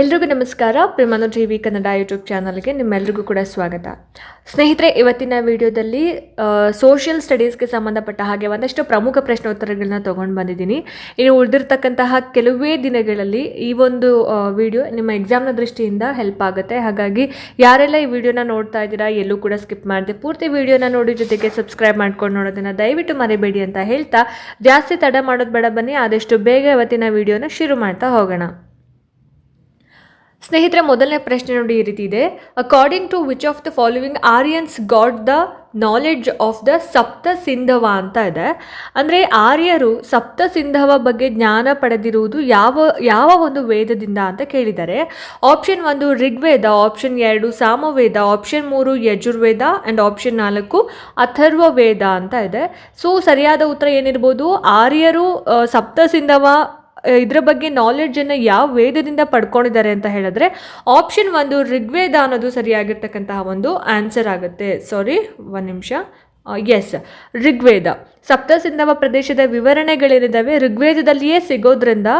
ಎಲ್ರಿಗೂ ನಮಸ್ಕಾರ. ಪ್ರೇಮಾನು ಟಿ ವಿ ಕನ್ನಡ ಯೂಟ್ಯೂಬ್ ಚಾನಲ್ಗೆ ನಿಮ್ಮೆಲ್ರಿಗೂ ಕೂಡ ಸ್ವಾಗತ. ಸ್ನೇಹಿತರೆ, ಇವತ್ತಿನ ವಿಡಿಯೋದಲ್ಲಿ ಸೋಷಿಯಲ್ ಸ್ಟಡೀಸ್ಗೆ ಸಂಬಂಧಪಟ್ಟ ಹಾಗೆ ಒಂದಷ್ಟು ಪ್ರಮುಖ ಪ್ರಶ್ನೋತ್ತರಗಳನ್ನ ತೊಗೊಂಡು ಬಂದಿದ್ದೀನಿ. ಇನ್ನು ಉಳಿದಿರ್ತಕ್ಕಂತಹ ಕೆಲವೇ ದಿನಗಳಲ್ಲಿ ಈ ಒಂದು ವಿಡಿಯೋ ನಿಮ್ಮ ಎಕ್ಸಾಮ್ನ ದೃಷ್ಟಿಯಿಂದ ಹೆಲ್ಪ್ ಆಗುತ್ತೆ. ಹಾಗಾಗಿ ಯಾರೆಲ್ಲ ಈ ವಿಡಿಯೋನ ನೋಡ್ತಾ ಇದ್ದೀರಾ, ಎಲ್ಲೂ ಕೂಡ ಸ್ಕಿಪ್ ಮಾಡಿದೆ, ಪೂರ್ತಿ ವಿಡಿಯೋನ ನೋಡಿ ಜೊತೆಗೆ ಸಬ್ಸ್ಕ್ರೈಬ್ ಮಾಡ್ಕೊಂಡು ನೋಡೋದನ್ನು ದಯವಿಟ್ಟು ಮರಿಬೇಡಿ ಅಂತ ಹೇಳ್ತಾ, ಜಾಸ್ತಿ ತಡ ಮಾಡೋದು ಬೇಡ ಬನ್ನಿ, ಆದಷ್ಟು ಬೇಗ ಇವತ್ತಿನ ವಿಡಿಯೋನ ಶುರು ಮಾಡ್ತಾ ಹೋಗೋಣ. ಸ್ನೇಹಿತರೆ, ಮೊದಲನೇ ಪ್ರಶ್ನೆ ನೋಡಿ ಈ ರೀತಿ ಇದೆ. According to which of the following Aryans god the knowledge of the Sapta Sindhava ಅಂತ ಇದೆ. ಅಂದರೆ ಆರ್ಯರು ಸಪ್ತ ಸಿಂಧವ ಬಗ್ಗೆ ಜ್ಞಾನ ಪಡೆದಿರುವುದು ಯಾವ ಯಾವ ಒಂದು ವೇದದಿಂದ ಅಂತ ಕೇಳಿದ್ದಾರೆ ಆಪ್ಷನ್ ಒಂದು ಋಗ್ವೇದ ಆಪ್ಷನ್ ಎರಡು ಸಾಮವೇದ ಆಪ್ಷನ್ ಮೂರು ಯಜುರ್ವೇದ ಆ್ಯಂಡ್ ಆಪ್ಷನ್ ನಾಲ್ಕು ಅಥರ್ವ ವೇದ ಅಂತ ಇದೆ. ಸೊ ಸರಿಯಾದ ಉತ್ತರ ಏನಿರ್ಬೋದು? ಆರ್ಯರು ಸಪ್ತ ಸಿಂಧವ ಇದ್ರ ಬಗ್ಗೆ ನಾಲೆಡ್ಜನ್ನು ಯಾವ ವೇದದಿಂದ ಪಡ್ಕೊಂಡಿದ್ದಾರೆ ಅಂತ ಹೇಳಿದ್ರೆ ಆಪ್ಷನ್ ಒಂದು ಋಗ್ವೇದ ಅನ್ನೋದು ಸರಿಯಾಗಿರ್ತಕ್ಕಂತಹ ಒಂದು ಆನ್ಸರ್ ಆಗುತ್ತೆ. ಸಾರಿ ಒಂದು ನಿಮಿಷ. ಎಸ್ ಋಗ್ವೇದ. ಸಪ್ತಸಿಂಧವ ಪ್ರದೇಶದ ವಿವರಣೆಗಳೇನಿದ್ದಾವೆ ಋಗ್ವೇದದಲ್ಲಿಯೇ ಸಿಗೋದ್ರಿಂದ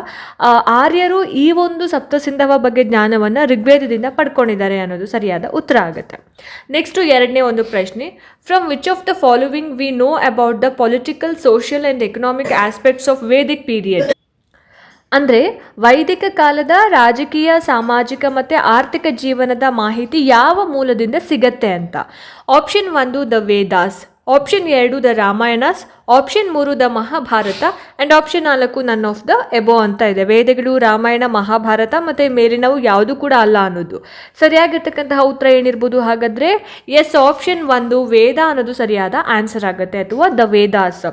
ಆರ್ಯರು ಈ ಒಂದು ಸಪ್ತಸಿಂಧವ ಬಗ್ಗೆ ಜ್ಞಾನವನ್ನು ಋಗ್ವೇದದಿಂದ ಪಡ್ಕೊಂಡಿದ್ದಾರೆ ಅನ್ನೋದು ಸರಿಯಾದ ಉತ್ತರ ಆಗುತ್ತೆ. ನೆಕ್ಸ್ಟು ಎರಡನೇ ಒಂದು ಪ್ರಶ್ನೆ. From which of the following we know about the political social and economic aspects of Vedic period ಅಂದರೆ ವೈದಿಕ ಕಾಲದ ರಾಜಕೀಯ, ಸಾಮಾಜಿಕ ಮತ್ತು ಆರ್ಥಿಕ ಜೀವನದ ಮಾಹಿತಿ ಯಾವ ಮೂಲದಿಂದ ಸಿಗತ್ತೆ ಅಂತ. ಆಪ್ಷನ್ ಒಂದು ದ ವೇದಾಸ್ ಆಪ್ಷನ್ ಎರಡು ದ ರಾಮಾಯಣಸ್ ಆಪ್ಷನ್ ಮೂರು ದ ಮಹಾಭಾರತ ಆ್ಯಂಡ್ ಆಪ್ಷನ್ ನಾಲ್ಕು ನನ್ ಆಫ್ ದ ಎಬೋ ಅಂತ ಇದೆ. ವೇದಗಳು, ರಾಮಾಯಣ, ಮಹಾಭಾರತ ಮತ್ತು ಮೇಲಿನವು ಯಾವುದು ಕೂಡ ಅಲ್ಲ ಅನ್ನೋದು. ಸರಿಯಾಗಿರ್ತಕ್ಕಂತಹ ಉತ್ತರ ಏನಿರ್ಬೋದು ಹಾಗಾದರೆ ಎಸ್, ಆಪ್ಷನ್ ಒಂದು ವೇದ ಅನ್ನೋದು ಸರಿಯಾದ ಆನ್ಸರ್ ಆಗುತ್ತೆ ಅಥವಾ ದ ವೇದಾಸ್.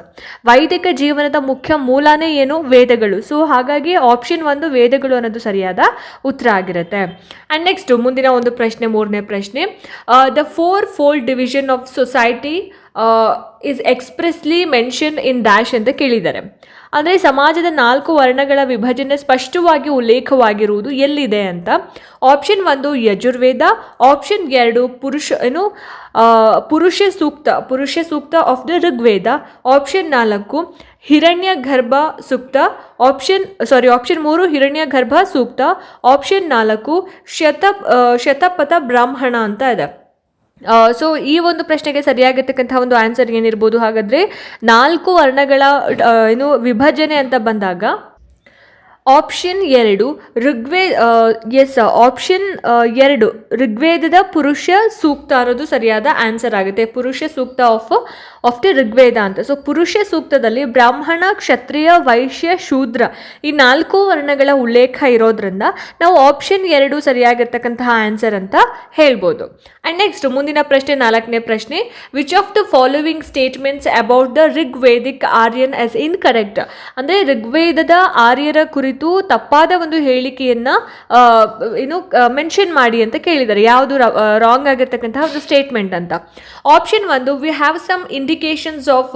ವೈದಿಕ ಜೀವನದ ಮುಖ್ಯ ಮೂಲನೇ ಏನು? ವೇದಗಳು. ಸೊ ಹಾಗಾಗಿ ಆಪ್ಷನ್ ಒಂದು ವೇದಗಳು ಅನ್ನೋದು ಸರಿಯಾದ ಉತ್ತರ ಆಗಿರುತ್ತೆ. ಆ್ಯಂಡ್ ನೆಕ್ಸ್ಟ್ ಮುಂದಿನ ಒಂದು ಪ್ರಶ್ನೆ, ಮೂರನೇ ಪ್ರಶ್ನೆ. The four fold division of society is expressly mention in dash ಅಂತ ಕೇಳಿದ್ದಾರೆ. ಅಂದರೆ ಸಮಾಜದ ನಾಲ್ಕು ವರ್ಣಗಳ ವಿಭಜನೆ ಸ್ಪಷ್ಟವಾಗಿ ಉಲ್ಲೇಖವಾಗಿರುವುದು ಎಲ್ಲಿದೆ ಅಂತ? ಆಪ್ಷನ್ ಒಂದು ಯಜುರ್ವೇದ ಆಪ್ಷನ್ ಎರಡು ಪುರುಷ, ಏನು ಪುರುಷ ಸೂಕ್ತ ಪುರುಷ ಸೂಕ್ತ ಆಫ್ ದ ಋಗ್ವೇದ ಆಪ್ಷನ್ ನಾಲ್ಕು ಹಿರಣ್ಯ ಗರ್ಭ ಸೂಕ್ತ ಆಪ್ಷನ್ ಸಾರಿ ಆಪ್ಷನ್ ಮೂರು ಹಿರಣ್ಯ ಗರ್ಭ ಸೂಕ್ತ ಆಪ್ಷನ್ ನಾಲ್ಕು ಶತ ಶತಪಥ ಬ್ರಾಹ್ಮಣ ಅಂತ ಇದೆ. ಸೊ ಈ ಒಂದು ಪ್ರಶ್ನೆಗೆ ಸರಿಯಾಗಿರ್ತಕ್ಕಂಥ ಒಂದು ಆನ್ಸರ್ ಏನಿರ್ಬೋದು ಹಾಗಾದರೆ ನಾಲ್ಕು ವರ್ಣಗಳ ಏನು ವಿಭಜನೆ ಅಂತ ಬಂದಾಗ ಆಪ್ಷನ್ ಎರಡು ಋಗ್ವೇದ ಎಸ್ ಆಪ್ಷನ್ ಎರಡು, ಋಗ್ವೇದದ ಪುರುಷ ಸೂಕ್ತ ಅನ್ನೋದು ಸರಿಯಾದ ಆನ್ಸರ್ ಆಗುತ್ತೆ. ಪುರುಷ ಸೂಕ್ತ ಆಫ್ ಆಫ್ ದಿ ಋಗ್ವೇದ ಅಂತ. ಸೊ ಪುರುಷ ಸೂಕ್ತದಲ್ಲಿ ಬ್ರಾಹ್ಮಣ, ಕ್ಷತ್ರಿಯ, ವೈಶ್ಯ, ಶೂದ್ರ ಈ ನಾಲ್ಕು ವರ್ಣಗಳ ಉಲ್ಲೇಖ ಇರೋದ್ರಿಂದ ನಾವು ಆಪ್ಷನ್ ಎರಡು ಸರಿಯಾಗಿರ್ತಕ್ಕಂತಹ ಆನ್ಸರ್ ಅಂತ ಹೇಳ್ಬೋದು. ಆ್ಯಂಡ್ ನೆಕ್ಸ್ಟ್ ಮುಂದಿನ ಪ್ರಶ್ನೆ, ನಾಲ್ಕನೇ ಪ್ರಶ್ನೆ which of the following statements about the Rigvedic Aryan as correct ಅಂದರೆ ಋಗ್ವೇದದ ಆರ್ಯರ ಕುರಿತು ತಪ್ಪಾದ ಒಂದು ಹೇಳಿಕೆಯನ್ನು ಏನು ಮೆನ್ಷನ್ ಮಾಡಿ ಅಂತ ಕೇಳಿದ್ದಾರೆ. ಯಾವುದು ರಾಂಗ್ ಆಗಿರ್ತಕ್ಕಂತಹ ಒಂದು ಸ್ಟೇಟ್ಮೆಂಟ್ ಅಂತ. ಆಪ್ಷನ್ ಒಂದು we have some indications of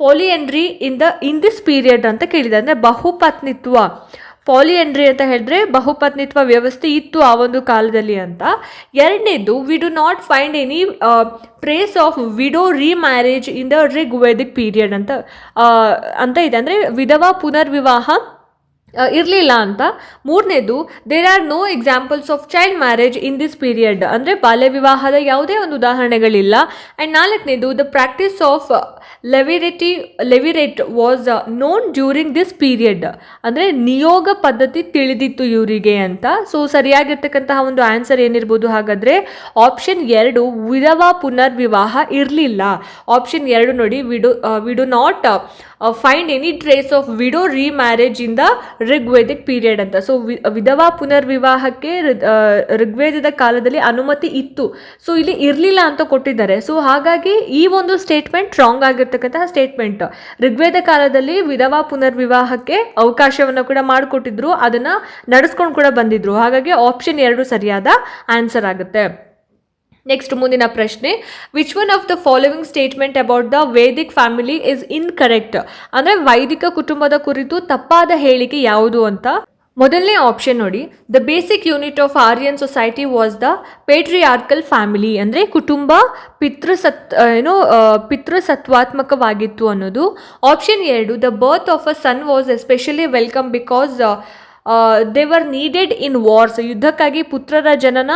polyandry in the in this period ಅಂತ ಕೇಳಿದೆ. ಅಂದರೆ ಬಹುಪತ್ನಿತ್ವ. ಪಾಲಿಯಂಡ್ರಿ ಅಂತ ಹೇಳಿದ್ರೆ ಬಹುಪತ್ನಿತ್ವ ವ್ಯವಸ್ಥೆ ಇತ್ತು ಆ ಒಂದು ಕಾಲದಲ್ಲಿ ಅಂತ. ಎರಡನೇದು we do not find any trace of widow remarriage in the Rig Vedic period ಅಂತ ಆ, ಅಂತ ಇದೆ. ಅಂದರೆ ವಿಧವಾ ಪುನರ್ವಿವಾಹ ಇರಲಿಲ್ಲ ಅಂತ. ಮೂರನೇದು there are no examples of child marriage in this period ಅಂದರೆ ಬಾಲ್ಯ ವಿವಾಹದ ಯಾವುದೇ ಒಂದು ಉದಾಹರಣೆಗಳಿಲ್ಲ. ಆ್ಯಂಡ್ ನಾಲ್ಕನೇದು the practice of levirate levirate was known during this period ಅಂದರೆ ನಿಯೋಗ ಪದ್ಧತಿ ತಿಳಿದಿತ್ತು ಇವರಿಗೆ ಅಂತ. ಸೊ ಸರಿಯಾಗಿರ್ತಕ್ಕಂತಹ ಒಂದು ಆನ್ಸರ್ ಏನಿರ್ಬೋದು ಹಾಗಾದರೆ ಆಪ್ಷನ್ ಎರಡು, ವಿಧವಾ ಪುನರ್ವಿವಾಹ ಇರಲಿಲ್ಲ. ಆಪ್ಷನ್ ಎರಡು ನೋಡಿ we do we do not find any trace of widow remarriage in the Rigvedic period ಅಂತ. ಸೊ ವಿಧವಾ ಪುನರ್ವಿವಾಹಕ್ಕೆ ಋಗ್ವೇದದ ಕಾಲದಲ್ಲಿ ಅನುಮತಿ ಇತ್ತು. ಸೊ ಇಲ್ಲಿ ಇರಲಿಲ್ಲ ಅಂತ ಕೊಟ್ಟಿದ್ದಾರೆ. ಸೊ ಹಾಗಾಗಿ ಈ ಒಂದು ಸ್ಟೇಟ್ಮೆಂಟ್ ರಾಂಗ್ ಆಗಿರ್ತಕ್ಕಂತಹ ಸ್ಟೇಟ್ಮೆಂಟ್ ಋಗ್ವೇದ ಕಾಲದಲ್ಲಿ ವಿಧವಾ ಪುನರ್ವಿವಾಹಕ್ಕೆ ಅವಕಾಶವನ್ನು ಕೂಡ ಮಾಡಿಕೊಟ್ಟಿದ್ರು. ಅದನ್ನು ನಡೆಸ್ಕೊಂಡು ಕೂಡ ಬಂದಿದ್ರು. ಹಾಗಾಗಿ ಆಪ್ಷನ್ ಎರಡು ಸರಿಯಾದ ಆನ್ಸರ್ ಆಗುತ್ತೆ. ನೆಕ್ಸ್ಟ್ ಮುಂದಿನ ಪ್ರಶ್ನೆ. Which one of the following statement about the Vedic family is incorrect ಅಂದರೆ ವೈದಿಕ ಕುಟುಂಬದ ಕುರಿತು ತಪ್ಪಾದ ಹೇಳಿಕೆ ಯಾವುದು ಅಂತ? ಮೊದಲನೇ ಆಪ್ಷನ್ ನೋಡಿ. The basic unit of Aryan society was the patriarchal family ಅಂದರೆ ಕುಟುಂಬ ಪಿತೃಸತ್ ಏನೋ ಪಿತೃಸತ್ವಾತ್ಮಕವಾಗಿತ್ತು ಅನ್ನೋದು. ಆಪ್ಷನ್ ಎರಡು the birth of a son was especially welcome because they were needed in wars ಯುದ್ಧಕ್ಕಾಗಿ ಪುತ್ರರ ಜನನ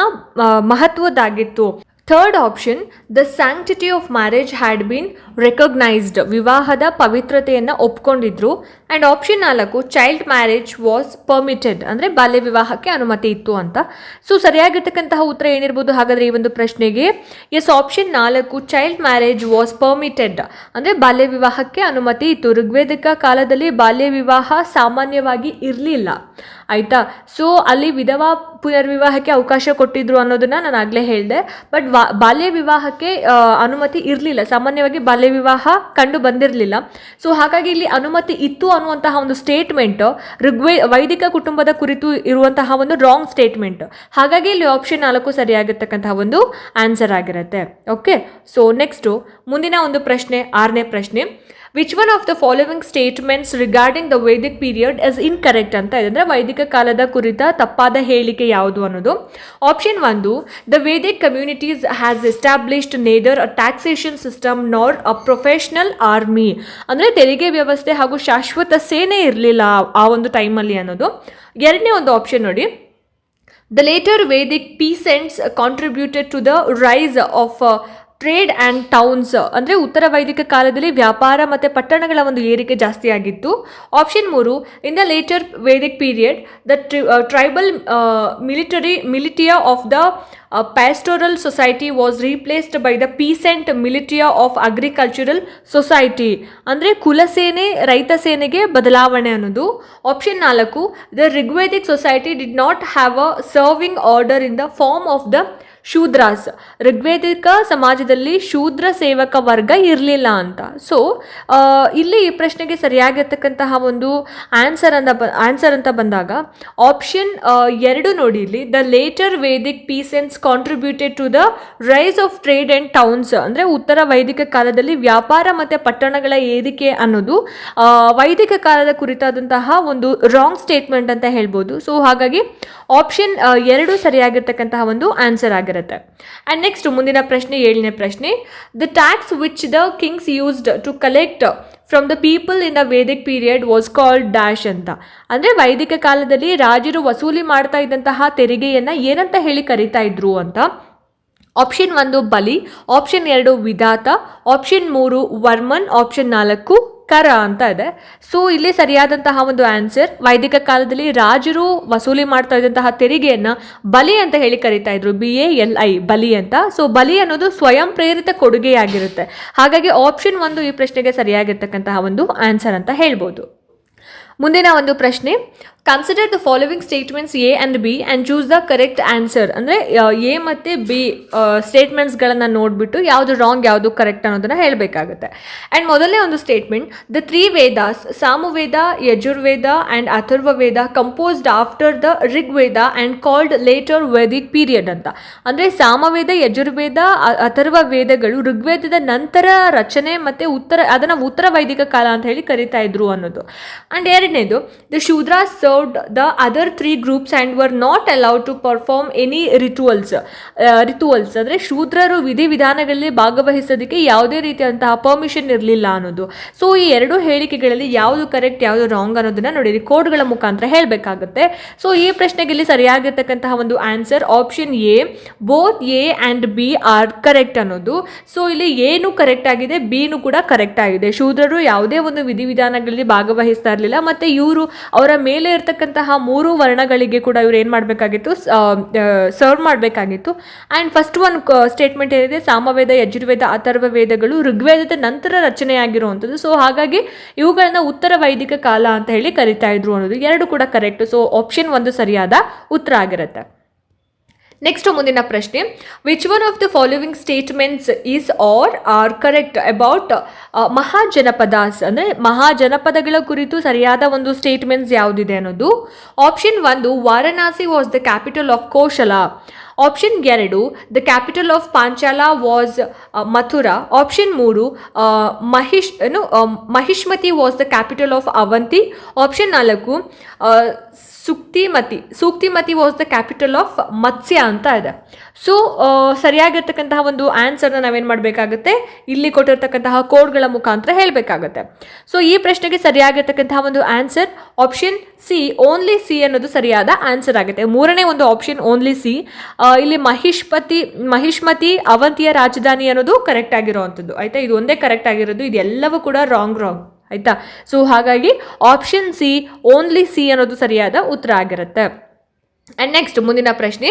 ಮಹತ್ವದ್ದಾಗಿತ್ತು. Third option the sanctity of marriage had been recognised ವಿವಾಹದ ಪವಿತ್ರತೆಯನ್ನು ಒಪ್ಕೊಂಡಿದ್ರು. ಆ್ಯಂಡ್ ಆಪ್ಷನ್ ನಾಲ್ಕು ಚೈಲ್ಡ್ ಮ್ಯಾರೇಜ್ ವಾಸ್ ಪರ್ಮಿಟೆಡ್ ಅಂದರೆ ಬಾಲ್ಯ ವಿವಾಹಕ್ಕೆ ಅನುಮತಿ ಇತ್ತು ಅಂತ. ಸೊ ಸರಿಯಾಗಿರ್ತಕ್ಕಂತಹ ಉತ್ತರ ಏನಿರ್ಬೋದು? ಹಾಗಾದರೆ ಈ ಒಂದು ಪ್ರಶ್ನೆಗೆ ಎಸ್ ಆಪ್ಷನ್ ನಾಲ್ಕು ಚೈಲ್ಡ್ ಮ್ಯಾರೇಜ್ ವಾಸ್ ಪರ್ಮಿಟೆಡ್ ಅಂದರೆ ಬಾಲ್ಯ ವಿವಾಹಕ್ಕೆ ಅನುಮತಿ ಇತ್ತು. ಋಗ್ವೇದಿಕ ಕಾಲದಲ್ಲಿ ಬಾಲ್ಯ ವಿವಾಹ ಸಾಮಾನ್ಯವಾಗಿ ಇರಲಿಲ್ಲ. ಆಯಿತಾ? ಸೊ ಅಲ್ಲಿ ವಿಧವಾ ಪುನರ್ವಿವಾಹಕ್ಕೆ ಅವಕಾಶ ಕೊಟ್ಟಿದ್ರು ಅನ್ನೋದನ್ನು ನಾನು ಆಗಲೇ ಹೇಳಿದೆ. ಬಟ್ ಬಾಲ್ಯ ವಿವಾಹಕ್ಕೆ ಅನುಮತಿ ಇರಲಿಲ್ಲ. ಸಾಮಾನ್ಯವಾಗಿ ಬಾಲ್ಯ ವಿವಾಹ ಕಂಡು ಬಂದಿರಲಿಲ್ಲ. ಸೊ ಹಾಗಾಗಿ ಇಲ್ಲಿ ಅನುಮತಿ ಇತ್ತು ಅನ್ನುವಂತಹ ಒಂದು ಸ್ಟೇಟ್ಮೆಂಟ್ ಋಗ್ವೇ, ವೈದಿಕ ಕುಟುಂಬದ ಕುರಿತು ಇರುವಂತಹ ಒಂದು ರಾಂಗ್ ಸ್ಟೇಟ್ಮೆಂಟ್ ಹಾಗಾಗಿ ಇಲ್ಲಿ ಆಪ್ಷನ್ ನಾಲ್ಕು ಸರಿಯಾಗಿರ್ತಕ್ಕಂತಹ ಒಂದು ಆನ್ಸರ್ ಆಗಿರುತ್ತೆ. ಓಕೆ ಸೊ ನೆಕ್ಸ್ಟು ಮುಂದಿನ ಒಂದು ಪ್ರಶ್ನೆ, ಆರನೇ ಪ್ರಶ್ನೆ. Which one of the following statements regarding the Vedic period is incorrect ಅಂತ ಇದೆ ಅಂದರೆ ವೈದಿಕ ಕಾಲದ ಕುರಿತ ತಪ್ಪಾದ ಹೇಳಿಕೆ ಯಾವುದು ಅನ್ನೋದು. ಆಪ್ಷನ್ ಒಂದು the Vedic communities has established neither a taxation system nor a professional army ಅಂದರೆ ತೆರಿಗೆ ವ್ಯವಸ್ಥೆ ಹಾಗೂ ಶಾಶ್ವತ ಸೇನೆ ಇರಲಿಲ್ಲ ಆ ಒಂದು ಟೈಮಲ್ಲಿ ಅನ್ನೋದು. ಎರಡನೇ ಒಂದು ಆಪ್ಷನ್ ನೋಡಿ. The later Vedic peasants contributed to the rise uh, trade and towns ಅಂದರೆ ಉತ್ತರ ವೈದಿಕ ಕಾಲದಲ್ಲಿ ವ್ಯಾಪಾರ ಮತ್ತು ಪಟ್ಟಣಗಳ ಒಂದು ಏರಿಕೆ ಜಾಸ್ತಿ ಆಗಿತ್ತು. ಆಪ್ಷನ್ ಮೂರು in the later Vedic period the tribal military militia of the pastoral society was replaced by the peasant militia of agricultural society ಅಂದರೆ ಕುಲಸೇನೆ ರೈತ ಸೇನೆಗೆ ಬದಲಾವಣೆ ಅನ್ನೋದು. ಆಪ್ಷನ್ ನಾಲ್ಕು the Rigvedic society did not have a serving order in the form of the Shudras. ಋಗ್ವೇದಿಕ ಸಮಾಜದಲ್ಲಿ ಶೂದ್ರ ಸೇವಕ ವರ್ಗ ಇರಲಿಲ್ಲ ಅಂತ. ಸೊ ಇಲ್ಲಿ ಈ ಪ್ರಶ್ನೆಗೆ ಸರಿಯಾಗಿರ್ತಕ್ಕಂತಹ ಒಂದು ಆನ್ಸರ್ ಅಂತ ಆನ್ಸರ್ ಅಂತ ಬಂದಾಗ, ಆಪ್ಷನ್ ಎರಡು ನೋಡಿ ಇಲ್ಲಿ. The later Vedic peasants contributed to the rise of trade and towns. ಅಂದರೆ ಉತ್ತರ ವೈದಿಕ ಕಾಲದಲ್ಲಿ ವ್ಯಾಪಾರ ಮತ್ತು ಪಟ್ಟಣಗಳ ಏರಿಕೆ ಅನ್ನೋದು ವೈದಿಕ ಕಾಲದ ಕುರಿತಾದಂತಹ ಒಂದು ರಾಂಗ್ ಸ್ಟೇಟ್ಮೆಂಟ್ ಅಂತ ಹೇಳ್ಬೋದು. ಸೊ ಹಾಗಾಗಿ, ಆಪ್ಷನ್ ಎರಡು ಸರಿಯಾಗಿರ್ತಕ್ಕಂತಹ ಒಂದು ಆನ್ಸರ್ ಆಗಿರುತ್ತೆ. ಆ್ಯಂಡ್ ನೆಕ್ಸ್ಟ್ ಮುಂದಿನ ಪ್ರಶ್ನೆ, ಏಳನೇ ಪ್ರಶ್ನೆ. The tax which the kings used to collect from the people in the Vedic period was called dash ಅಂತ. ಅಂದರೆ ವೈದಿಕ ಕಾಲದಲ್ಲಿ ರಾಜರು ವಸೂಲಿ ಮಾಡ್ತಾ ಇದ್ದಂತಹ ತೆರಿಗೆಯನ್ನು ಏನಂತ ಹೇಳಿ ಕರಿತಾ ಇದ್ರು ಅಂತ. ಆಪ್ಷನ್ ಒಂದು ಬಲಿ ಆಪ್ಷನ್ ಎರಡು ವಿಧಾತ ಆಪ್ಷನ್ ಮೂರು ವರ್ಮನ್ ಆಪ್ಷನ್ ನಾಲ್ಕು ಕರ ಅಂತ ಇದೆ. ಸೊ ಇಲ್ಲಿ ಸರಿಯಾದಂತಹ ಒಂದು ಆನ್ಸರ್ ವೈದಿಕ ಕಾಲದಲ್ಲಿ ರಾಜರು ವಸೂಲಿ ಮಾಡ್ತಾ ಇದ್ದಂತಹ ತೆರಿಗೆಯನ್ನು ಬಲಿ ಅಂತ ಹೇಳಿ ಕರಿತಾ ಇದ್ರು. ಬಿ ಎ ಎಲ್ ಐ ಬಲಿ ಅಂತ. ಸೊ ಬಲಿ ಅನ್ನೋದು ಸ್ವಯಂ ಪ್ರೇರಿತ ಕೊಡುಗೆಯಾಗಿರುತ್ತೆ. ಹಾಗಾಗಿ ಆಪ್ಷನ್ ಒಂದು ಈ ಪ್ರಶ್ನೆಗೆ ಸರಿಯಾಗಿರ್ತಕ್ಕಂತಹ ಒಂದು ಆನ್ಸರ್ ಅಂತ ಹೇಳ್ಬೋದು. ಮುಂದಿನ ಒಂದು ಪ್ರಶ್ನೆ consider the following statements A and B and choose the correct answer ಅಂದರೆ ಎ ಮತ್ತು ಬಿ ಸ್ಟೇಟ್ಮೆಂಟ್ಸ್ಗಳನ್ನು ನೋಡಿಬಿಟ್ಟು ಯಾವುದು ರಾಂಗ್ ಯಾವುದು ಕರೆಕ್ಟ್ ಅನ್ನೋದನ್ನು ಹೇಳಬೇಕಾಗುತ್ತೆ. ಆ್ಯಂಡ್ ಮೊದಲನೇ ಒಂದು statement the three Vedas Samaveda Yajurveda and Atharva Veda composed after the Rigveda and called later Vedic period ಅಂತ. ಅಂದರೆ ಸಾಮವೇದ ಯಜುರ್ವೇದ ಅಥರ್ವ ವೇದಗಳು ಋಗ್ವೇದದ ನಂತರ ರಚನೆ ಮತ್ತು ಉತ್ತರ, ಅದನ್ನು ಉತ್ತರ ವೈದಿಕ ಕಾಲ ಅಂತ ಹೇಳಿ ಕರಿತಾ ಇದ್ರು ಅನ್ನೋದು. ಆ್ಯಂಡ್ ಎರಡನೇದು the Shudra served the other three groups and were not allowed to perform any rituals rituals ಅಂದರೆ ಶೂದ್ರರು ವಿಧಿ ವಿಧಾನಗಳಲ್ಲಿ ಭಾಗವಹಿಸೋದಕ್ಕೆ ಯಾವುದೇ ರೀತಿಯಾದಂತಹ ಪರ್ಮಿಷನ್ ಇರಲಿಲ್ಲ ಅನ್ನೋದು. ಸೊ ಈ ಎರಡು ಹೇಳಿಕೆಗಳಲ್ಲಿ ಯಾವುದು ಕರೆಕ್ಟ್ ಯಾವುದು ರಾಂಗ್ ಅನ್ನೋದನ್ನ ನೋಡಿರಿ ಕೋಡ್ಗಳ ಮುಖಾಂತರ ಹೇಳಬೇಕಾಗುತ್ತೆ. ಸೊ ಈ ಪ್ರಶ್ನೆಗೆ ಇಲ್ಲಿ ಸರಿಯಾಗಿರ್ತಕ್ಕಂತಹ ಒಂದು answer option A both A and B are correct ಅನ್ನೋದು. ಸೊ ಇಲ್ಲಿ ಏನು ಕರೆಕ್ಟ್ ಆಗಿದೆ ಬಿನೂ ಕೂಡ ಕರೆಕ್ಟ್ ಆಗಿದೆ. ಶೂದ್ರರು ಯಾವುದೇ ಒಂದು ವಿಧಿವಿಧಾನಗಳಲ್ಲಿ ಭಾಗವಹಿಸ್ತಾ ಇರಲಿಲ್ಲ, ಮತ್ತು ಇವರು ಅವರ ಮೇಲೆ ಇರ್ತಕ್ಕಂತಹ ಮೂರು ವರ್ಣಗಳಿಗೆ ಕೂಡ ಇವ್ರು ಏನು ಮಾಡಬೇಕಾಗಿತ್ತು ಸರ್ವ್ ಮಾಡಬೇಕಾಗಿತ್ತು. ಆ್ಯಂಡ್ ಫಸ್ಟ್ ಒನ್ ಸ್ಟೇಟ್ಮೆಂಟ್ ಏನಿದೆ, ಸಾಮವೇದ, ಯಜುರ್ವೇದ, ಅಥರ್ವ ವೇದಗಳು ಋಗ್ವೇದದ ನಂತರ ರಚನೆಯಾಗಿರುವಂಥದ್ದು. ಸೊ ಹಾಗಾಗಿ ಇವುಗಳನ್ನ ಉತ್ತರ ವೈದಿಕ ಕಾಲ ಅಂತ ಹೇಳಿ ಕರಿತಾ ಇದ್ರು ಅನ್ನೋದು. ಎರಡು ಕೂಡ ಕರೆಕ್ಟ್ ಸೊ ಆಪ್ಷನ್ ಒಂದು ಸರಿಯಾದ ಉತ್ತರ ಆಗಿರುತ್ತೆ. ನೆಕ್ಸ್ಟ್ ಮುಂದಿನ ಪ್ರಶ್ನೆ. Which one of the following statements is are are correct about Mahajanapadas ಅಂದರೆ ಮಹಾಜನಪದಗಳ ಕುರಿತು ಸರಿಯಾದ ಒಂದು ಸ್ಟೇಟ್ಮೆಂಟ್ಸ್ ಯಾವುದಿದೆ ಅನ್ನೋದು. ಆಪ್ಷನ್ ಒಂದು Varanasi was the capital of Koshala option ಎರಡು the capital of Panchala was Mathura option ಮೂರು ಮಹಿಷ್ ಏನು Mahishmati was the capital of Avanti option ನಾಲ್ಕು Suktimati Suktimati was the capital of Matsya ಅಂತ ಇದೆ. ಸೊ ಸರಿಯಾಗಿರ್ತಕ್ಕಂತಹ ಒಂದು ಆನ್ಸರ್ನ ನಾವೇನು ಮಾಡಬೇಕಾಗುತ್ತೆ? ಇಲ್ಲಿ ಕೊಟ್ಟಿರ್ತಕ್ಕಂತಹ ಕೋಡ್ಗಳ ಮುಖಾಂತರ ಹೇಳಬೇಕಾಗುತ್ತೆ. ಸೊ ಈ ಪ್ರಶ್ನೆಗೆ ಸರಿಯಾಗಿರ್ತಕ್ಕಂತಹ ಒಂದು answer option C only C ಅನ್ನೋದು ಸರಿಯಾದ ಆನ್ಸರ್ ಆಗುತ್ತೆ. ಮೂರನೇ ಒಂದು ಆಪ್ಷನ್ ಓನ್ಲಿ ಸಿ ಇಲ್ಲಿ ಮಹಿಷ್ಪತಿ ಮಹಿಷ್ಮತಿ ಅವಂತಿಯ ರಾಜಧಾನಿ ಅನ್ನೋದು ಕರೆಕ್ಟ್ ಆಗಿರೋವಂಥದ್ದು. ಆಯ್ತಾ? ಇದು ಒಂದೇ ಕರೆಕ್ಟ್ ಆಗಿರೋದು. ಇದೆಲ್ಲವೂ ಕೂಡ ರಾಂಗ್ ರಾಂಗ್ ಆಯಿತಾ? ಸೊ ಹಾಗಾಗಿ ಆಪ್ಷನ್ ಸಿ ಓನ್ಲಿ ಸಿ ಅನ್ನೋದು ಸರಿಯಾದ ಉತ್ತರ ಆಗಿರುತ್ತೆ. ಆ್ಯಂಡ್ ನೆಕ್ಸ್ಟ್ ಮುಂದಿನ ಪ್ರಶ್ನೆ.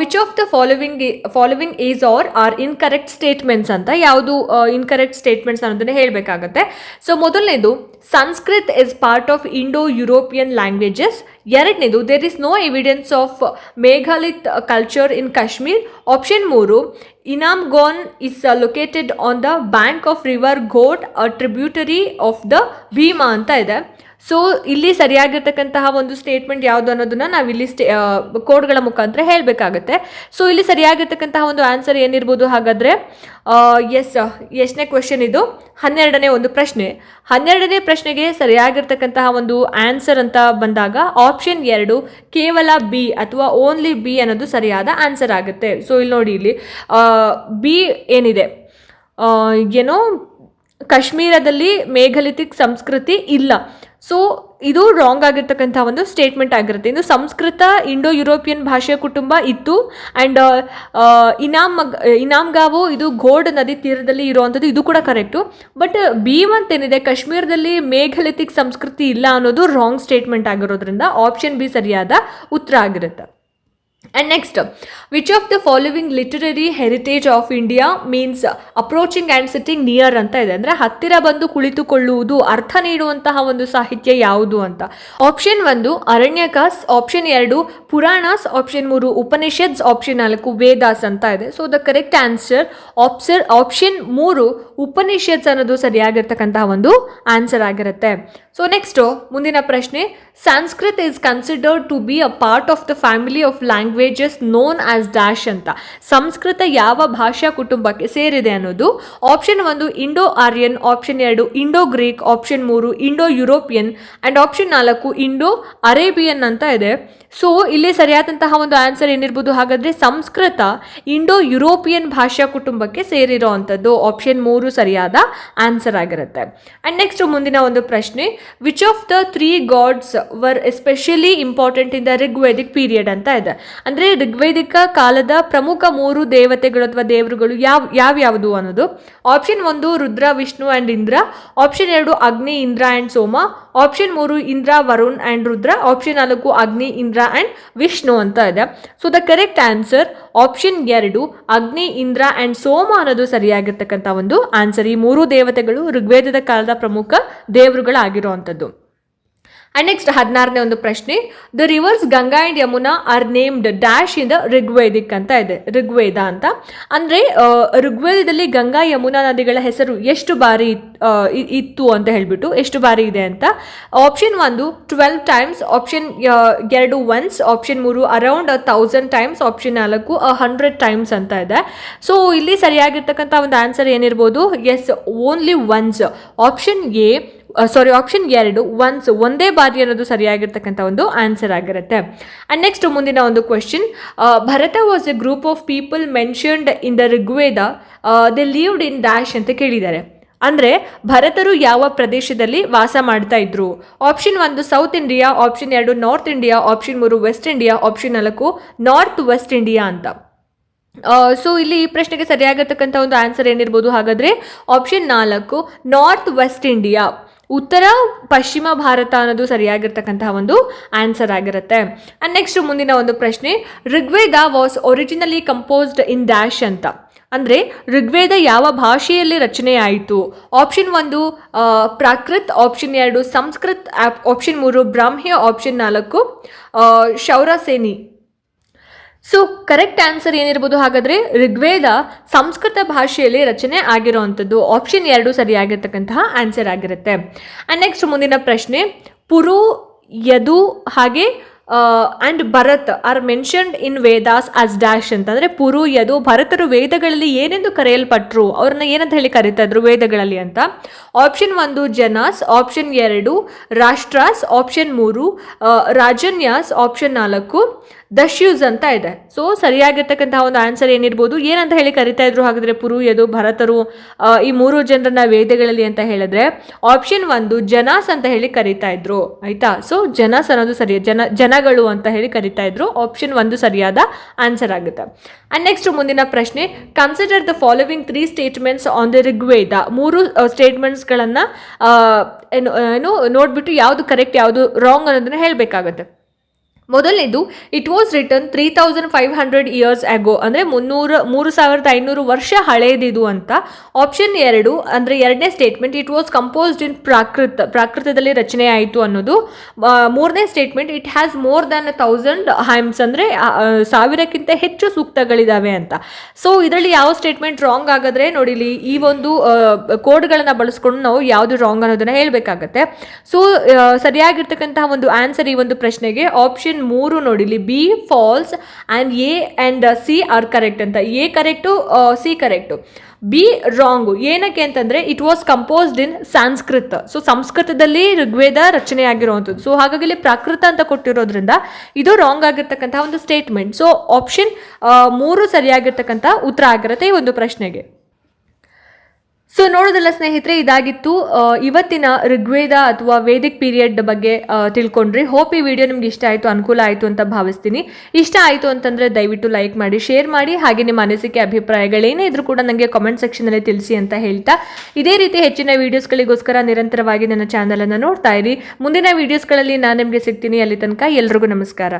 Which of the following following is are are incorrect statements ಅಂತ, ಯಾವುದು ಇನ್ಕರೆಕ್ಟ್ ಸ್ಟೇಟ್ಮೆಂಟ್ಸ್ ಅನ್ನೋದನ್ನ ಹೇಳಬೇಕಾಗತ್ತೆ. ಸೊ ಮೊದಲನೇದು, Sanskrit is part of Indo European languages ಎರಡನೇದು there is no evidence of megalith culture in Kashmir option ಮೂರು Inamgaon is located on the bank of river Ghod a tributary of the Bhima ಅಂತ ಇದೆ. So ಇಲ್ಲಿ ಸರಿಯಾಗಿರ್ತಕ್ಕಂತಹ ಒಂದು statement ಯಾವುದು ಅನ್ನೋದನ್ನ ನಾವು ಇಲ್ಲಿ ಸ್ಟೇ ಕೋಡ್ಗಳ ಮುಖಾಂತರ ಹೇಳಬೇಕಾಗತ್ತೆ. ಸೊ ಇಲ್ಲಿ ಸರಿಯಾಗಿರ್ತಕ್ಕಂತಹ ಒಂದು ಆನ್ಸರ್ ಏನಿರ್ಬೋದು ಹಾಗಾದರೆ ಎಸ್ ಎಷ್ಟನೇ ಕ್ವೆಶನ್ ಇದು? ಹನ್ನೆರಡನೇ ಒಂದು ಪ್ರಶ್ನೆ. ಹನ್ನೆರಡನೇ ಪ್ರಶ್ನೆಗೆ ಸರಿಯಾಗಿರ್ತಕ್ಕಂತಹ ಒಂದು ಆನ್ಸರ್ ಅಂತ ಬಂದಾಗ ಆಪ್ಷನ್ ಎರಡು, ಕೇವಲ ಬಿ ಅಥವಾ ಓನ್ಲಿ ಬಿ ಅನ್ನೋದು ಸರಿಯಾದ ಆನ್ಸರ್ ಆಗುತ್ತೆ. ಸೊ ಇಲ್ಲಿ ನೋಡಿ ಇಲ್ಲಿ ಬಿ ಏನಿದೆ? ಏನೋ, ಕಾಶ್ಮೀರದಲ್ಲಿ ಮೇಘಲಿತಿಕ್ ಸಂಸ್ಕೃತಿ ಇಲ್ಲ. ಸೊ ಇದು ರಾಂಗ್ ಆಗಿರ್ತಕ್ಕಂಥ ಒಂದು ಸ್ಟೇಟ್ಮೆಂಟ್ ಆಗಿರುತ್ತೆ. ಇನ್ನು ಸಂಸ್ಕೃತ ಇಂಡೋ ಯುರೋಪಿಯನ್ ಭಾಷೆಯ ಕುಟುಂಬ ಇತ್ತು. ಆ್ಯಂಡ್ ಇನಾಮ್ ಇನಾಮ್ಗಾವು ಇದು ಘೋಡ್ ನದಿ ತೀರದಲ್ಲಿ ಇರುವಂಥದ್ದು. ಇದು ಕೂಡ ಕರೆಕ್ಟು ಬಟ್ ಬಿ ಅಂತ ಏನಿದೆ? ಕಾಶ್ಮೀರದಲ್ಲಿ ಮೇಘಲಿತಿಕ್ ಸಂಸ್ಕೃತಿ ಇಲ್ಲ ಅನ್ನೋದು ರಾಂಗ್ ಸ್ಟೇಟ್ಮೆಂಟ್ ಆಗಿರೋದ್ರಿಂದ ಆಪ್ಷನ್ ಬಿ ಸರಿಯಾದ ಉತ್ತರ ಆಗಿರುತ್ತೆ. And next which of the following literary heritage of India means approaching and sitting near ಅಂತ ಇದೆ. ಅಂದರೆ ಹತ್ತಿರ ಬಂದು ಕುಳಿತುಕೊಳ್ಳುವುದು ಅರ್ಥ ನೀಡುವಂತಹ ಒಂದು ಸಾಹಿತ್ಯ ಯಾವುದು ಅಂತ. ಆಪ್ಷನ್ ಒಂದು, ಅರಣ್ಯಕಾಸ್. ಆಪ್ಷನ್ ಎರಡು, ಪುರಾಣಸ್. ಆಪ್ಷನ್ ಮೂರು, ಉಪನಿಷತ್ಸ್. ಆಪ್ಷನ್ ನಾಲ್ಕು, ವೇದಾಸ್ ಅಂತ ಇದೆ. ಸೊ ದ ಕರೆಕ್ಟ್ ಆನ್ಸರ್ ಆಪ್ಸರ್ ಆಪ್ಷನ್ ಮೂರು, ಉಪನಿಷತ್ಸ್ ಅನ್ನೋದು ಸರಿಯಾಗಿರ್ತಕ್ಕಂತಹ ಒಂದು ಆನ್ಸರ್ ಆಗಿರುತ್ತೆ. ಸೊ ನೆಕ್ಸ್ಟು ಮುಂದಿನ ಪ್ರಶ್ನೆ, Sanskrit is considered to be a part of the family of languages known as dash ಅಂತ. ಸಂಸ್ಕೃತ ಯಾವ ಭಾಷಾ ಕುಟುಂಬಕ್ಕೆ ಸೇರಿದೆ ಅನ್ನೋದು ಆಪ್ಷನ್ ಒಂದು ಇಂಡೋ ಆರ್ಯನ್ ಆಪ್ಷನ್ ಎರಡು ಇಂಡೋ ಗ್ರೀಕ್ ಆಪ್ಷನ್ ಮೂರು ಇಂಡೋ ಯುರೋಪಿಯನ್ ಆ್ಯಂಡ್ ಆಪ್ಷನ್ ನಾಲ್ಕು ಇಂಡೋ ಅರೇಬಿಯನ್ ಅಂತ ಇದೆ. ಸೊ ಇಲ್ಲಿ ಸರಿಯಾದಂತಹ ಒಂದು ಆನ್ಸರ್ ಏನಿರ್ಬೋದು? ಹಾಗಾದರೆ ಸಂಸ್ಕೃತ ಇಂಡೋ ಯುರೋಪಿಯನ್ ಭಾಷಾ ಕುಟುಂಬಕ್ಕೆ ಸೇರಿರೋ ಅಂಥದ್ದು ಆಪ್ಷನ್ ಮೂರು ಸರಿಯಾದ ಆನ್ಸರ್ ಆಗಿರುತ್ತೆ. ಆ್ಯಂಡ್ ನೆಕ್ಸ್ಟ್ ಮುಂದಿನ ಒಂದು ಪ್ರಶ್ನೆ which of the three gods were especially important in the Rigvedic period ಅಂತ ಇದೆ. ಅಂದರೆ ಋಗ್ವೇದಿಕ ಕಾಲದ ಪ್ರಮುಖ ಮೂರು ದೇವತೆಗಳು ಅಥವಾ ದೇವರುಗಳು ಯಾವ, ಯಾವ್ಯಾವುದು ಅನ್ನೋದು? ಆಪ್ಷನ್ ಒಂದು ರುದ್ರ, ವಿಷ್ಣು ಆ್ಯಂಡ್ ಇಂದ್ರ. ಆಪ್ಷನ್ ಎರಡು ಅಗ್ನಿ, ಇಂದ್ರ ಆ್ಯಂಡ್ ಸೋಮ. ಆಪ್ಷನ್ ಮೂರು ಇಂದ್ರ, ವರುಣ್ ಆ್ಯಂಡ್ ರುದ್ರ. ಆಪ್ಷನ್ ನಾಲ್ಕು ಅಗ್ನಿ, ಇಂದ್ರ ಆ್ಯಂಡ್ ವಿಷ್ಣು ಅಂತ ಇದೆ. So the correct answer option ಎರಡು, ಅಗ್ನಿ, ಇಂದ್ರ ಆ್ಯಂಡ್ ಸೋಮ ಅನ್ನೋದು ಸರಿಯಾಗಿರ್ತಕ್ಕಂಥ ಒಂದು ಆನ್ಸರ್ ಈ ಮೂರು ದೇವತೆಗಳು ಋಗ್ವೇದದ ಕಾಲದ ಪ್ರಮುಖ ದೇವರುಗಳಾಗಿರುವಂಥದ್ದು. ಆ್ಯಂಡ್ ನೆಕ್ಸ್ಟ್ ಹದಿನಾರನೇ ಒಂದು ಪ್ರಶ್ನೆ. The rivers Ganga and Yamuna are named dash in the Rigvedic ಅಂತ ಇದೆ. ಋಗ್ವೇದ ಅಂತ. ಅಂದರೆ ಋಗ್ವೇದದಲ್ಲಿ ಗಂಗಾ ಯಮುನಾ ನದಿಗಳ ಹೆಸರು ಎಷ್ಟು ಬಾರಿ ಇತ್- ಇತ್ತು ಅಂತ ಹೇಳಿಬಿಟ್ಟು ಎಷ್ಟು ಬಾರಿ ಇದೆ ಅಂತ. ಆಪ್ಷನ್ ಒಂದು ಟ್ವೆಲ್ವ್ ಟೈಮ್ಸ್ ಆಪ್ಷನ್ ಎರಡು ಒನ್ಸ್ ಆಪ್ಷನ್ ಮೂರು ಅರೌಂಡ್ ತೌಸಂಡ್ ಟೈಮ್ಸ್ ಆಪ್ಷನ್ ನಾಲ್ಕು ಹಂಡ್ರೆಡ್ ಟೈಮ್ಸ್ ಅಂತ ಇದೆ. ಸೊ ಇಲ್ಲಿ ಸರಿಯಾಗಿರ್ತಕ್ಕಂಥ ಒಂದು ಆನ್ಸರ್ ಏನಿರ್ಬೋದು? Yes only once option A sorry option ಎರಡು ಒನ್ಸ್ ಒಂದೇ ಬಾರಿ ಅನ್ನೋದು ಸರಿಯಾಗಿರ್ತಕ್ಕಂಥ ಒಂದು ಆನ್ಸರ್ ಆಗಿರುತ್ತೆ. ಆ್ಯಂಡ್ ನೆಕ್ಸ್ಟ್ ಮುಂದಿನ ಒಂದು question Bharata was a group of people mentioned in the Rigveda they lived in dash ಅಂತ ಕೇಳಿದ್ದಾರೆ. ಅಂದರೆ, ಭರತರು ಯಾವ ಪ್ರದೇಶದಲ್ಲಿ ವಾಸ ಮಾಡ್ತಾ ಇದ್ರು? ಆಪ್ಷನ್ ಒಂದು ಸೌತ್ ಇಂಡಿಯಾ ಆಪ್ಷನ್ ಎರಡು ನಾರ್ತ್ ಇಂಡಿಯಾ ಆಪ್ಷನ್ ಮೂರು ವೆಸ್ಟ್ ಇಂಡಿಯಾ ಆಪ್ಷನ್ ನಾಲ್ಕು ನಾರ್ತ್ ವೆಸ್ಟ್ ಇಂಡಿಯಾ ಅಂತ. ಸೊ ಇಲ್ಲಿ ಈ ಪ್ರಶ್ನೆಗೆ ಸರಿಯಾಗಿರ್ತಕ್ಕಂಥ ಒಂದು ಆನ್ಸರ್ ಏನಿರ್ಬೋದು? ಹಾಗಾದರೆ ಆಪ್ಷನ್ ನಾಲ್ಕು ನಾರ್ತ್ ವೆಸ್ಟ್ ಇಂಡಿಯಾ ಉತ್ತರ, ಪಶ್ಚಿಮ ಭಾರತ ಅನ್ನೋದು ಸರಿಯಾಗಿರ್ತಕ್ಕಂತಹ ಒಂದು ಆನ್ಸರ್ ಆಗಿರುತ್ತೆ. ಆ್ಯಂಡ್ ನೆಕ್ಸ್ಟ್ ಮುಂದಿನ ಒಂದು ಪ್ರಶ್ನೆ, Rigveda was originally composed in dash ಅಂತ. ಅಂದರೆ ಋಗ್ವೇದ ಯಾವ ಭಾಷೆಯಲ್ಲಿ ರಚನೆ ಆಯಿತು? ಆಪ್ಷನ್ ಒಂದು ಪ್ರಾಕೃತ್ ಆಪ್ಷನ್ ಎರಡು, ಸಂಸ್ಕೃತ್ ಆಪ್ಷನ್ ಮೂರು, ಬ್ರಾಹ್ಮ್ಯ ಆಪ್ಷನ್ ನಾಲ್ಕು ಶೌರಸೇನಿ ಸೊ ಕರೆಕ್ಟ್ ಆನ್ಸರ್ ಏನಿರ್ಬೋದು ಹಾಗಾದರೆ ಋಗ್ವೇದ ಸಂಸ್ಕೃತ ಭಾಷೆಯಲ್ಲಿ ರಚನೆ ಆಗಿರುವಂಥದ್ದು. ಆಪ್ಷನ್ ಎರಡು ಸರಿಯಾಗಿರ್ತಕ್ಕಂತಹ ಆನ್ಸರ್ ಆಗಿರುತ್ತೆ. ಆ್ಯಂಡ್ ನೆಕ್ಸ್ಟ್ ಮುಂದಿನ ಪ್ರಶ್ನೆ, ಪುರು, ಯದು, ಹಾಗೆ and Bharat are mentioned in Vedas as dash ಅಂತಂದರೆ ಪುರು, ಯದು, ಭರತರು ವೇದಗಳಲ್ಲಿ ಏನೆಂದು ಕರೆಯಲ್ಪಟ್ಟರು ಅವ್ರನ್ನ ಏನಂತ ಹೇಳಿ ಕರೀತಾ ಇದ್ರು ವೇದಗಳಲ್ಲಿ ಅಂತ. ಆಪ್ಷನ್ ಒಂದು ಜನಾಸ್ ಆಪ್ಷನ್ ಎರಡು ರಾಷ್ಟ್ರಾಸ್ ಆಪ್ಷನ್ ಮೂರು ರಾಜನ್ಯಾಸ್ ಆಪ್ಷನ್ ನಾಲ್ಕು. ದಶ್ಯೂಸ್ ಅಂತ ಇದೆ. ಸೊ ಸರಿಯಾಗಿರ್ತಕ್ಕಂತಹ ಒಂದು ಆನ್ಸರ್ ಏನಿರ್ಬೋದು? ಏನಂತ ಹೇಳಿ ಕರಿತಾ ಇದ್ರು? ಹಾಗಾದ್ರೆ ಪುರು ಯದು ಭರತರು ಈ ಮೂರು ಜನರನ್ನ ವೇದಗಳಲ್ಲಿ ಅಂತ ಹೇಳಿದ್ರೆ ಆಪ್ಷನ್ ಒಂದು ಜನಾಸ್ ಅಂತ ಹೇಳಿ ಕರಿತಾ ಇದ್ರು. ಆಯ್ತಾ? ಸೊ ಜನಾಸ್ ಅನ್ನೋದು ಸರಿ ಜನ, ಜನಗಳು ಅಂತ ಹೇಳಿ ಕರಿತಾ ಇದ್ರು. ಆಪ್ಷನ್ ಒಂದು ಸರಿಯಾದ ಆನ್ಸರ್ ಆಗುತ್ತೆ. ಅಂಡ್ ನೆಕ್ಸ್ಟ್ ಮುಂದಿನ ಪ್ರಶ್ನೆ consider the following three statements on the Rigveda. ಮೂರು ಸ್ಟೇಟ್ಮೆಂಟ್ಸ್ಗಳನ್ನು ಏನು ನೋಡ್ಬಿಟ್ಟು ಯಾವುದು ಕರೆಕ್ಟ್ ಯಾವುದು ರಾಂಗ್ ಅನ್ನೋದನ್ನ ಹೇಳಬೇಕಾಗತ್ತೆ. ಮೊದಲನೇದು it was written three thousand five hundred years ago ಅಂದರೆ ಮುನ್ನೂರು, ಮೂರು ಸಾವಿರದ ಐನೂರು ವರ್ಷ ಹಳೆಯದಿದು ಅಂತ. ಆಪ್ಷನ್ ಎರಡು, ಅಂದರೆ ಎರಡನೇ statement it was composed in Prakrit, ಪ್ರಾಕೃತದಲ್ಲಿ ರಚನೆ ಆಯಿತು ಅನ್ನೋದು. ಮೂರನೇ statement it has more than a thousand hymns ಅಂದರೆ ಸಾವಿರಕ್ಕಿಂತ ಹೆಚ್ಚು ಸೂಕ್ತಗಳಿದ್ದಾವೆ ಅಂತ. ಸೊ ಇದರಲ್ಲಿ ಯಾವ ಸ್ಟೇಟ್ಮೆಂಟ್ ರಾಂಗ್ ಆಗಿದ್ರೆ ನೋಡಿಲಿ, ಈ ಒಂದು ಕೋಡ್ಗಳನ್ನು ಬಳಸ್ಕೊಂಡು ನಾವು ಯಾವುದು ರಾಂಗ್ ಅನ್ನೋದನ್ನು ಹೇಳಬೇಕಾಗತ್ತೆ. ಸೊ ಸರಿಯಾಗಿರ್ತಕ್ಕಂತಹ ಒಂದು ಆನ್ಸರ್ ಈ ಒಂದು ಪ್ರಶ್ನೆಗೆ ಆಪ್ಷನ್ ಮೂರು ನೋಡಿಲಿ B false and A and C are correct ಅಂತ. A correct C correct. B wrong. ಏನಕ್ಕೆ ಅಂತಂದರೆ it was composed in Sanskrit. So ಸಂಸ್ಕೃತದಲ್ಲಿ ಋಗ್ವೇದ ರಚನೆ ಆಗಿರುವಂಥದ್ದು. ಸೊ ಹಾಗಾಗಿ ಇಲ್ಲಿ ಪ್ರಾಕೃತ ಅಂತ ಕೊಟ್ಟಿರೋದ್ರಿಂದ ಇದು ರಾಂಗ್ ಆಗಿರ್ತಕ್ಕಂಥ ಒಂದು ಸ್ಟೇಟ್ಮೆಂಟ್ ಸೊ ಆಪ್ಷನ್ ಮೂರು ಸರಿಯಾಗಿರ್ತಕ್ಕಂಥ ಉತ್ತರ ಆಗಿರುತ್ತೆ ಈ ಒಂದು ಪ್ರಶ್ನೆಗೆ. ಸೊ ನೋಡೋದಲ್ಲ ಸ್ನೇಹಿತರೆ, ಇದಾಗಿತ್ತು ಇವತ್ತಿನ ಋಗ್ವೇದ ಅಥವಾ ವೇದಿಕ್ ಪೀರಿಯಡ್ ಬಗ್ಗೆ ತಿಳ್ಕೊಂಡ್ರಿ. ಹೋಪ್ ಈ ವಿಡಿಯೋ ನಿಮ್ಗೆ ಇಷ್ಟ ಆಯಿತು, ಅನುಕೂಲ ಆಯಿತು ಅಂತ ಭಾವಿಸ್ತೀನಿ. ಇಷ್ಟ ಆಯಿತು ಅಂತಂದರೆ ದಯವಿಟ್ಟು ಲೈಕ್ ಮಾಡಿ, ಶೇರ್ ಮಾಡಿ, ಹಾಗೆ ನಿಮ್ಮ ಅನಿಸಿಕೆ, ಅಭಿಪ್ರಾಯಗಳೇನೇ ಇದ್ರೂ ಕೂಡ ನನಗೆ ಕಾಮೆಂಟ್ ಸೆಕ್ಷನಲ್ಲಿ ತಿಳಿಸಿ ಅಂತ ಹೇಳ್ತಾ. ಇದೇ ರೀತಿ ಹೆಚ್ಚಿನ ವೀಡಿಯೋಸ್ಗಳಿಗೋಸ್ಕರ ನಿರಂತರವಾಗಿ ನನ್ನ ಚಾನಲನ್ನು ನೋಡ್ತಾ ಇರಿ. ಮುಂದಿನ ವೀಡಿಯೋಸ್ಗಳಲ್ಲಿ ನಾನು ನಿಮಗೆ ಸಿಗ್ತೀನಿ. ಅಲ್ಲಿ ತನಕ ಎಲ್ರಿಗೂ ನಮಸ್ಕಾರ.